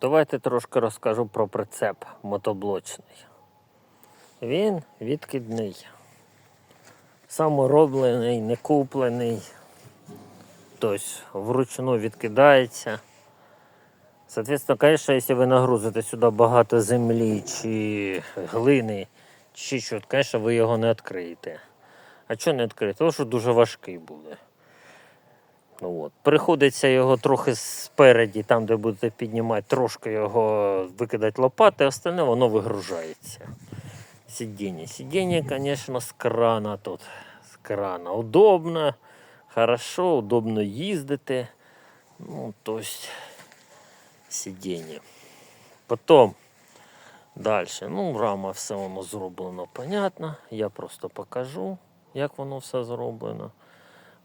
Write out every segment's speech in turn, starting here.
Давайте трошки розкажу про прицеп мотоблочний. Він відкидний. Самороблений, не куплений. Тобто вручну відкидається. Соответственно, конечно, якщо ви нагрузите сюди багато землі чи глини, чи що, звісно, ви його не відкриєте. А чого не відкриєте? Тому що дуже важкий буде. Ну, от. Приходиться його трохи спереді, там, де будете піднімати, трошки його викидати лопати, остальне воно вигружається. Сидіння. Сидіння, звісно, з крана тут. З крана. Удобно, хорошо, удобно їздити. Ну, то сидіння. Потім далі. Ну, рама все воно зроблено, понятно. Я просто покажу, як воно все зроблено.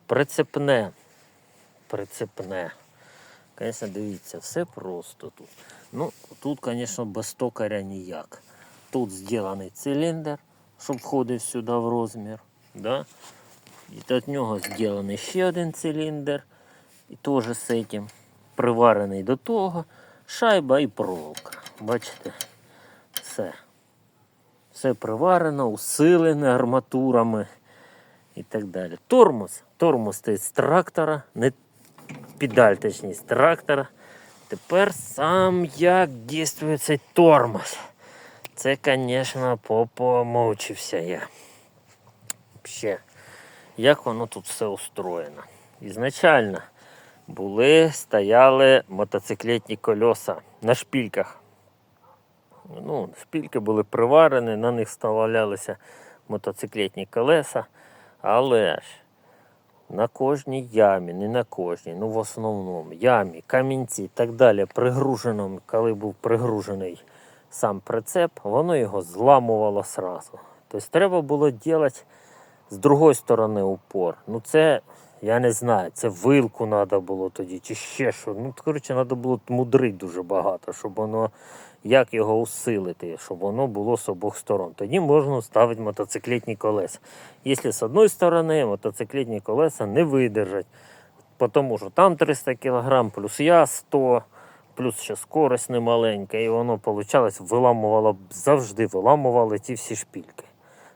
Прицепне. Прицепне. Звісно, дивіться, все просто тут. Ну, тут, звісно, без токаря ніяк. Тут зроблений циліндр, щоб входив сюди в розмір. Да? І від нього зроблений ще один циліндр. І теж з цим приварений до того. Шайба і проволока. Бачите? Все. Все приварено, усилене арматурами і так далі. Тормоз. Тормоз з трактора, не педаль, точніше, трактора. Тепер сам як дійствує цей тормоз. Це, звісно, попомовчився я. Взагалі, як воно тут все устроєно. Ізначально були, стояли мотоциклетні кольоса на шпільках. Ну, шпільки були приварені, на них вставлялися мотоциклетні колеса, але ж на кожній ямі, не на кожній, ну в основному ямі, камінці і так далі, пригруженому, коли був пригружений сам прицеп, воно його зламувало сразу. Тобто треба було робити з другої сторони упор. Ну це, я не знаю, це вилку треба було тоді, чи ще що. Ну, коротше, треба було мудрити дуже багато, щоб воно, як його усилити, щоб воно було з обох сторон. Тоді можна ставити мотоциклетні колеса. Якщо з одної сторони мотоциклетні колеса не видержать, тому що там 300 кг, плюс я 100 плюс ще скорость немаленька, і воно виходить, виламувало завжди виламували ті всі шпільки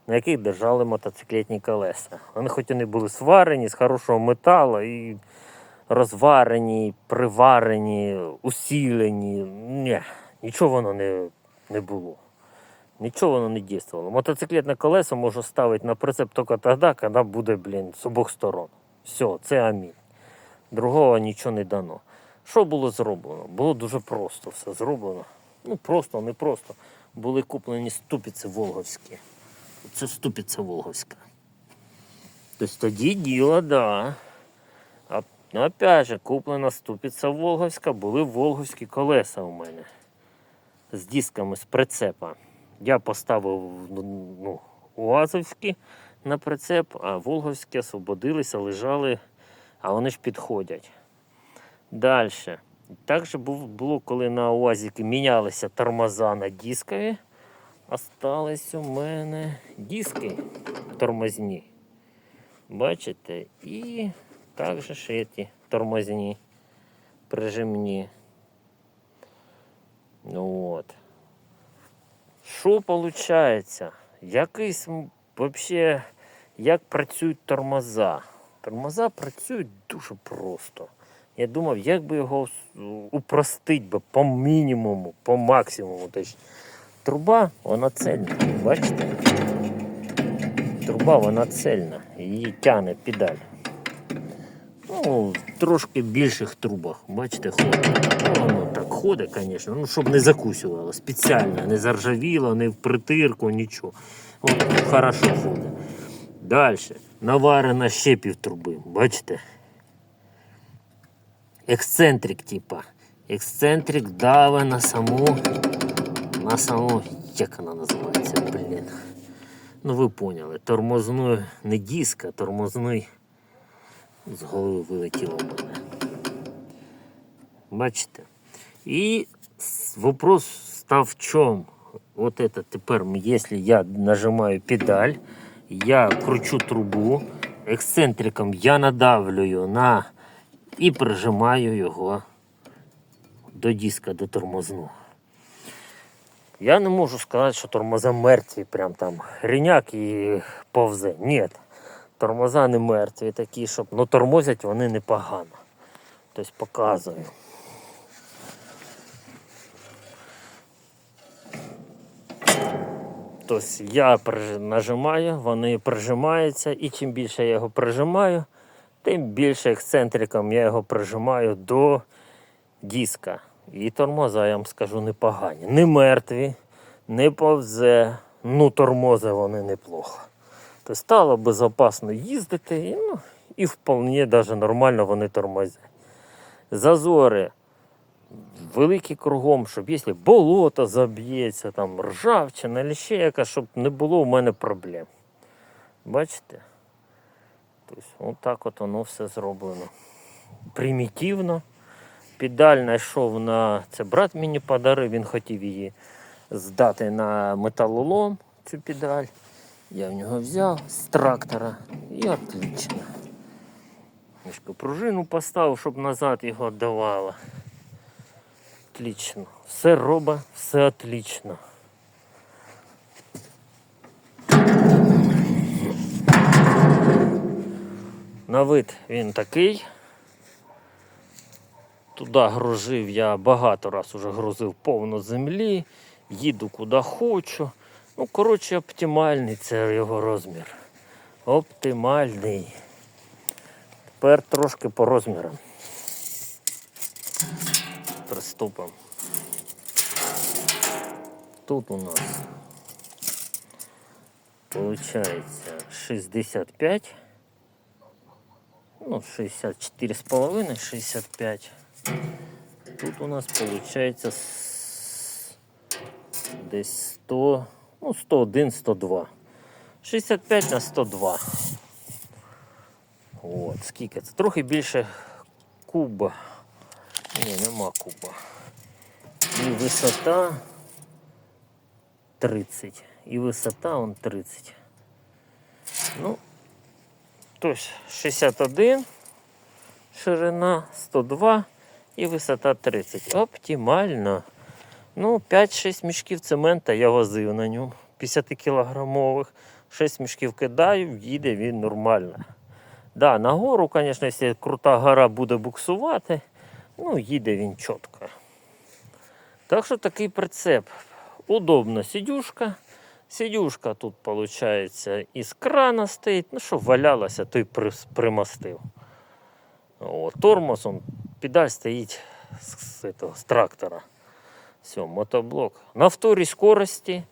на яких держали мотоциклетні колеса. Вони хоч і не були сварені з хорошого металу і розварені, приварені, усілені. Ні, нічого воно не, не було. Нічого воно не дійствувало. Мотоциклетне колесо можна ставити на прицеп тільки тоді, коли буде, блін, з обох сторон. Все, це амінь. Другого нічого не дано. Що було зроблено? Було дуже просто все зроблено. Ну просто, не просто. Були куплені ступиці волговські. Це ступиця Волговська. Тобто тоді діло, да. А ну, опять же, куплена ступиця Волговська, були волговські колеса у мене. З дисками з прицепа. Я поставив ну, УАЗовські на прицеп, а волговські освободилися, лежали, а вони ж підходять. Далі. Також було, коли на УАЗіки мінялися тормоза на дискові. Остались у мене диски тормозні. Бачите? І також ще ті тормозні прижимні. Ну от. Що виходить? Якийсь вообще, як працюють тормоза? Тормоза працюють дуже просто. Я думав, як би його упростить би по мінімуму, по максимуму. Тобто труба, вона цельна. Бачите? Труба вона цельна. Її тягне педаль. Ну, в трошки більших трубах. Бачите, ходить. Ну, воно так ходить, звісно. Ну, щоб не закусювало. Спеціально, не заржавіло, не в притирку, нічого. Воно хорошо ходить. Далі. Наварена ще пів труби. Бачите? Ексцентрик, типа. Ексцентрик даве на саму на саму, як вона називається, блін. Ну ви поняли, тормозний не диск, а тормозний з голови вилетіло мене. Бачите? І вопрос став в чому? Вот это тепер, если я нажимаю педаль, я кручу трубу, ексцентриком я надавлюю на і прижимаю його до диска дотормозну. Я не можу сказати, що тормоза мертві, прям там гриняк і повзе. Ні, тормоза не мертві такі, щоб ну тормозять вони непогано. Тобто показую. Тобто я нажимаю, вони прижимаються, і чим більше я його прижимаю, тим більше ексцентриком я його прижимаю до диска. І тормоза, я вам скажу, непогані. Не мертві, не повзе, ну тормози вони неплохо. То стало безпечно їздити, і, ну, і вполне даже нормально вони тормозять. Зазори великі кругом, щоб якщо болото заб'ється, там ржавчина, ще яка, щоб не було у мене проблем. Бачите? Тобто, отак от воно все зроблено. Примітивно. Педаль знайшов на. Це брат мені подарив, він хотів її здати на металолом, цю педаль. Я в нього взяв з трактора і отлично. Пружину поставив, щоб назад його віддавало. Отлично. Все робить, все отлично. На вид він такий. Туди грузив я багато раз уже грузив повно землі, їду куди хочу. Ну, коротше, оптимальний це його розмір. Оптимальний. Тепер трошки по розмірам. Приступимо. Тут у нас получается 65. Ну, 64 с половиной, 65. Тут у нас получается десь 100, ну 101, 102. 65 на 102. От, скільки це? Трохи більше куба. Ні, нема куба. І висота 30. І висота он 30. Ну, тобто 61, ширина 102 і висота 30. Оптимально. Ну, 5-6 мішків цемента я возив на ньому. 50 кілограмових. 6 мішків кидаю, їде він нормально. Да, нагору, звісно, якщо крута гора буде буксувати, ну, їде він чітко. Так що такий прицеп. Удобна сидюшка. Сидюшка тут, виходить, із крана стоїть. Ну, що валялося, той примостив. О, тормоз, он, педаль стоїть з, з, этого, з трактора. Все, мотоблок. На вторій скорості.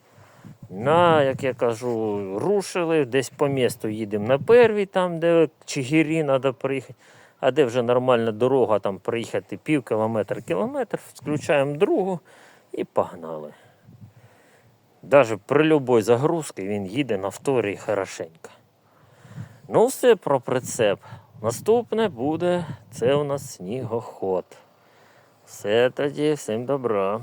На, як я кажу, рушили, десь по місту їдемо на первій, там, де Чигирі треба приїхати. А де вже нормальна дорога, там приїхати пів кілометра, кілометр, включаємо другу і погнали. Навіть при будь-якій загрузці він їде на вторій хорошенько. Ну, все про прицеп. Наступне буде це у нас снігоход. Все тоді, всім добра.